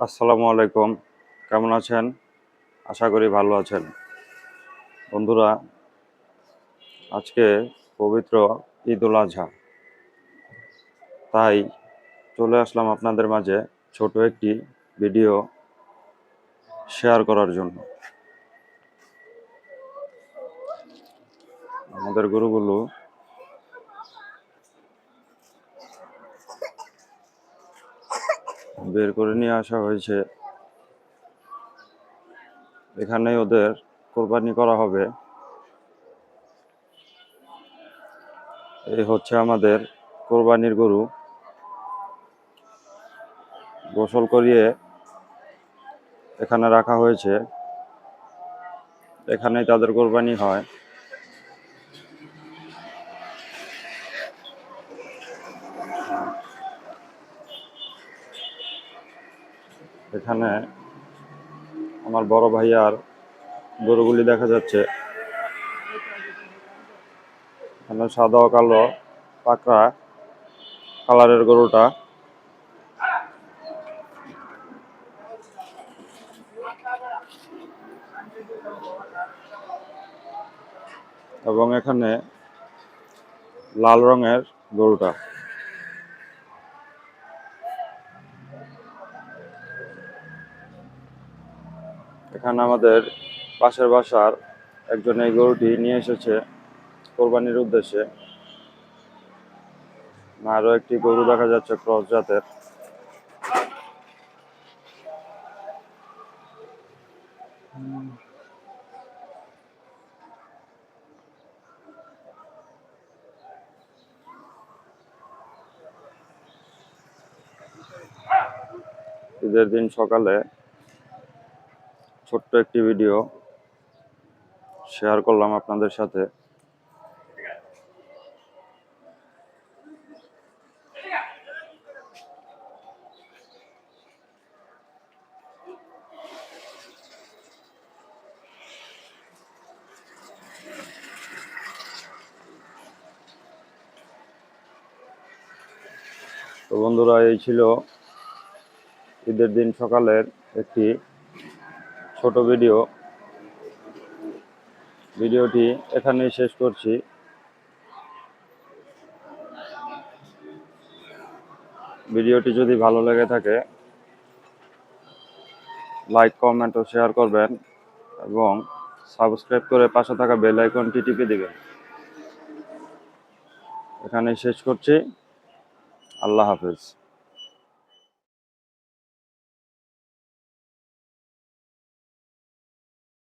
আসসালামু আলাইকুম। কেমন আছেন? আশা করি ভালো আছেন। বন্ধুরা, আজকে পবিত্র ঈদ উল আজহা। তাই চলে আসলাম আপনাদের মাঝে ছোট একটি ভিডিও শেয়ার করার জন্য। আমাদের গরুগুলো বের করে নিয়ে আসা হয়েছে। এখানে ওদের কোরবানি করা হবে। এই হচ্ছে আমাদের কোরবানির গরু। গোসল করিয়ে এখানে রাখা হয়েছে। এখানেই তাদের কোরবানি হয়। এখানে আমার বড় ভাইয়ার গরুগুলি দেখা যাচ্ছে। এখানে সাদা ও কালো পাকড়া কালারের গরুটা। এবং এখানে লাল রঙের গরুটা। এখানে আমাদের পাশের বাসার একজন এই গরুটি নিয়ে এসেছে কোরবানির উদ্দেশ্যে। আরও একটি গরু দেখা যাচ্ছে ক্রস জাতের। ঈদের দিন সকালে ছোট্ট একটি ভিডিও শেয়ার করলাম আপনাদের সাথে। তো বন্ধুরা, এই ছিল ঈদের দিন সকালের একটি ছোট ভিডিও। ভিডিওটি এখানেই শেষ করছি। ভিডিওটি যদি ভালো লেগে থাকে, লাইক, কমেন্ট ও শেয়ার করবেন এবং সাবস্ক্রাইব করে পাশে থাকা বেল আইকনটি টিপে দিবেন। এখানেই শেষ করছি। আল্লাহ হাফেজ।